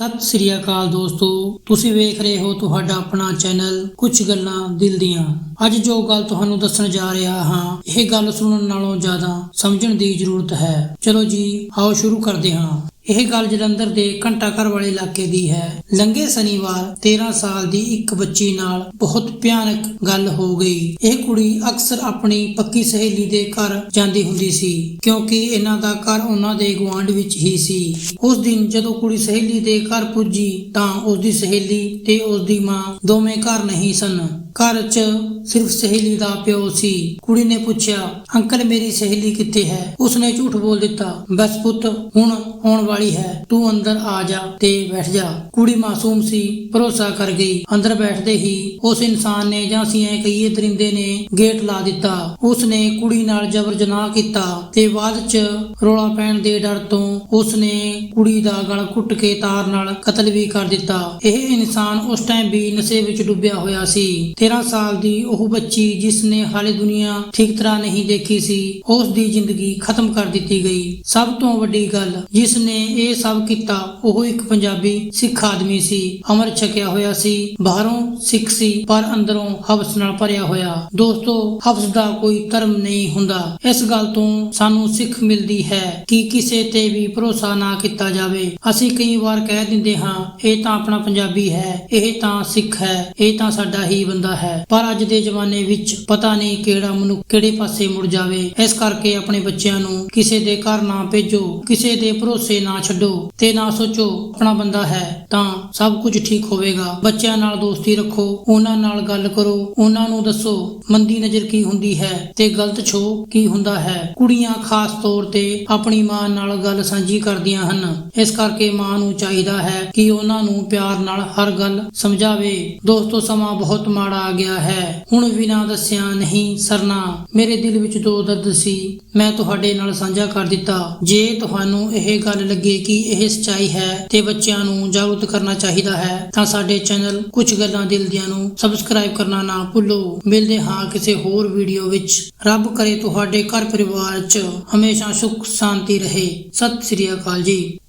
ਸਤਿ ਸ੍ਰੀ ਅਕਾਲ ਦੋਸਤੋ, ਤੁਸੀਂ ਵੇਖ ਰਹੇ ਹੋ ਤੁਹਾਡਾ ਆਪਣਾ ਚੈਨਲ ਕੁਝ ਗੱਲਾਂ ਦਿਲ ਦੀਆਂ। ਅੱਜ ਜੋ ਗੱਲ ਤੁਹਾਨੂੰ ਦੱਸਣ ਜਾ ਰਿਹਾ ਹਾਂ, ਇਹ ਗੱਲ ਸੁਣਨ ਨਾਲੋਂ ਜ਼ਿਆਦਾ ਸਮਝਣ ਦੀ ਜ਼ਰੂਰਤ ਹੈ। ਚਲੋ ਜੀ, ਆਓ ਸ਼ੁਰੂ ਕਰਦੇ ਹਾਂ। ਇਹ ਗੱਲ ਜਲੰਧਰ ਦੇ ਘੰਟਾਘਰ ਵਾਲੇ ਇਲਾਕੇ ਦੀ ਹੈ। ਲੰਘੇ ਸ਼ਨੀਵਾਰ 13 ਸਾਲ ਦੀ ਇੱਕ ਬੱਚੀ ਨਾਲ ਬਹੁਤ ਭਿਆਨਕ ਗੱਲ ਹੋ ਗਈ। ਇਹ ਕੁੜੀ ਅਕਸਰ ਆਪਣੀ ਪੱਕੀ ਸਹੇਲੀ ਦੇ ਘਰ ਜਾਂਦੀ ਹੁੰਦੀ ਸੀ, ਕਿਉਂਕਿ ਇਹਨਾਂ ਦਾ ਘਰ ਉਹਨਾਂ ਦੇ ਗੁਆਂਢ ਵਿੱਚ ਹੀ ਸੀ। ਉਸ ਦਿਨ ਜਦੋਂ ਕੁੜੀ ਸਹੇਲੀ ਦੇ ਘਰ ਪੁੱਜੀ, ਤਾਂ ਉਸ ਦੀ ਸਹੇਲੀ ਤੇ ਉਸ ਦੀ ਮਾਂ ਦੋਵੇਂ ਘਰ ਨਹੀਂ ਸਨ। ਘਰ 'ਚ ਸਿਰਫ ਸਹੇਲੀ ਦਾ ਪਿਓ ਸੀ। ਕੁੜੀ ਨੇ ਪੁੱਛਿਆ, ਅੰਕਲ, ਮੇਰੀ ਸਹੇਲੀ ਕਿੱਥੇ ਹੈ? ਉਸਨੇ ਝੂਠ ਬੋਲ ਦਿੱਤਾ, ਬਸ ਪੁੱਤ, ਹੁਣ ਆਉਣ ਵਾਲੀ ਹੈ। ਤੂੰ ਅੰਦਰ ਆ ਜਾ ਤੇ ਬੈਠ ਜਾ। ਕੁੜੀ ਮਾਸੂਮ ਸੀ, ਭਰੋਸਾ ਕਰ ਗਈ। ਅੰਦਰ ਬੈਠਦੇ ਹੀ ਉਸ ਇਨਸਾਨ ਨੇ ਜਾਂ ਸੀ ਐ ਕਹੀਏ ਦਰਿੰਦੇ ਨੇ ਗੇਟ ਲਾ ਦਿੱਤਾ। ਉਸਨੇ ਕੁੜੀ ਨਾਲ ਜ਼ਬਰ ਜਨਾਹ ਕੀਤਾ ਤੇ ਬਾਅਦ 'ਚ ਰੋਲਾ ਪੈਣ ਦੇ ਡਰ ਤੋਂ ਉਸਨੇ ਕੁੜੀ ਦਾ ਗਲ ਘੁੱਟ ਕੇ ਤਾਰ ਨਾਲ ਕਤਲ ਵੀ ਕਰ ਦਿੱਤਾ। ਇਹ ਇਨਸਾਨ ਉਸ ਟਾਈਮ ਵੀ ਨਸ਼ੇ ਵਿੱਚ ਡੁੱਬਿਆ ਹੋਇਆ ਸੀ। 13 ਸਾਲ ਦੀ ਉਹ ਬੱਚੀ ਜਿਸ ਨੇ ਹਾਲੇ ਦੁਨੀਆ ਠੀਕ ਤਰ੍ਹਾਂ ਨਹੀਂ ਦੇਖੀ ਸੀ ਉਸ ਦੀ ਜ਼ਿੰਦਗੀ ਖਤਮ ਕਰ ਦਿੱਤੀ ਗਈ। ਸਭ ਤੋਂ ਵੱਡੀ ਗੱਲ ਜਿਸ ਨੇ ਇਹ ਸਭ ਕੀਤਾ, ਉਹ ਇੱਕ ਪੰਜਾਬੀ ਸਿੱਖ ਆਦਮੀ ਸੀ। ਅਮਰ ਛਕਿਆ ਹੋਇਆ ਸੀ, ਬਾਹਰੋਂ ਸਿੱਖ ਸੀ, ਪਰ ਅੰਦਰੋਂ ਹਵਸ ਨਾਲ ਭਰਿਆ ਹੋਇਆ। ਦੋਸਤੋ, ਹਵਸ ਦਾ ਕੋਈ ਧਰਮ ਨਹੀਂ ਹੁੰਦਾ। ਇਸ ਗੱਲ ਤੋਂ ਸਾਨੂੰ ਸਿੱਖ ਮਿਲਦੀ ਹੈ ਕਿ ਕਿਸੇ ਤੇ ਵੀ ਭਰੋਸਾ ਨਾ ਕੀਤਾ ਜਾਵੇ। ਅਸੀਂ ਕਈ ਵਾਰ ਕਹਿ ਦਿੰਦੇ ਹਾਂ, ਇਹ ਤਾਂ ਆਪਣਾ ਪੰਜਾਬੀ ਹੈ, ਇਹ ਤਾਂ ਸਿੱਖ ਹੈ, ਇਹ ਤਾਂ ਸਾਡਾ ਹੀ ਬੰਦਾ ਹੈ। ਪਰ ਅੱਜ ਦੇ ਜ਼ਮਾਨੇ ਵਿੱਚ ਪਤਾ ਨਹੀਂ ਕਿਹੜਾ ਮਨੁੱਖ ਕਿਹੜੇ ਪਾਸੇ ਮੁੜ ਜਾਵੇ। ਇਸ ਕਰਕੇ ਆਪਣੇ ਬੱਚਿਆਂ ਨੂੰ ਕਿਸੇ ਦੇ ਘਰ ਨਾ ਭੇਜੋ, ਕਿਸੇ ਦੇ ਭਰੋਸੇ ਨਾ ਛੱਡੋ ਤੇ ਨਾ ਸੋਚੋ, ਆਪਣਾ ਬੰਦਾ ਹੈ ਤਾਂ ਸਭ ਕੁਝ ਠੀਕ ਹੋਵੇਗਾ। ਬੱਚਿਆਂ ਨਾਲ ਦੋਸਤੀ ਰੱਖੋ, ਉਹਨਾਂ ਨਾਲ ਗੱਲ ਕਰੋ, ਉਹਨਾਂ ਨੂੰ ਦੱਸੋ, ਮੰਦੀ ਨਜ਼ਰ ਕੀ ਹੁੰਦੀ ਹੈ ਤੇ ਗਲਤ ਛੋ ਕੀ ਹੁੰਦਾ ਹੈ। ਕੁੜੀਆਂ ਖਾਸ ਤੌਰ ਤੇ ਆਪਣੀ ਮਾਂ ਨਾਲ ਗੱਲ ਸਾਂਝੀ ਕਰਦੀਆਂ ਹਨ। ਇਸ ਕਰਕੇ ਮਾਂ ਨੂੰ ਚਾਹੀਦਾ ਹੈ ਕਿ ਉਹਨਾਂ ਨੂੰ ਪਿਆਰ ਨਾਲ ਹਰ ਗੱਲ ਸਮਝਾਵੇ। ਦੋਸਤੋ, ਸਮਾਂ ਬਹੁਤ ਮਾੜਾ ਆ ਗਿਆ ਹੈ। ਹੁਣ ਬਿਨਾਂ ਦੱਸਿਆ ਨਹੀਂ ਸਰਨਾ, ਮੇਰੇ ਦਿਲ ਵਿੱਚ ਦੋ ਦਰਦ ਸੀ। ਮੈਂ ਤੁਹਾਡੇ ਨਾਲ ਸਾਂਝਾ ਕਰ ਦਿੱਤਾ। ਜੇ ਤੁਹਾਨੂੰ ਇਹ ਗੱਲ ਲੱਗੇ ਕਿ ਇਹ ਸੱਚਾਈ ਹੈ ਤੇ ਬੱਚਿਆਂ ਨੂੰ ਜਾਗਰੂਕ ਕਰਨਾ ਚਾਹੀਦਾ ਹੈ, ਤਾਂ ਸਾਡੇ ਚੈਨਲ ਕੁਝ ਗੱਲਾਂ ਦਿਲ ਦੀਆਂ ਨੂੰ ਸਬਸਕ੍ਰਾਈਬ ਕਰਨਾ ਨਾ ਭੁੱਲੋ। ਮਿਲਦੇ ਹਾਂ ਕਿਸੇ ਹੋਰ ਵੀਡੀਓ ਵਿੱਚ। ਰੱਬ ਕਰੇ ਤੁਹਾਡੇ ਘਰ ਪਰਿਵਾਰ 'ਚ ਹਮੇਸ਼ਾ ਸੁੱਖ ਸ਼ਾਂਤੀ ਰਹੇ। ਸਤਿ ਸ੍ਰੀ ਸਤਿ ਸ੍ਰੀ ਅਕਾਲ ਜੀ।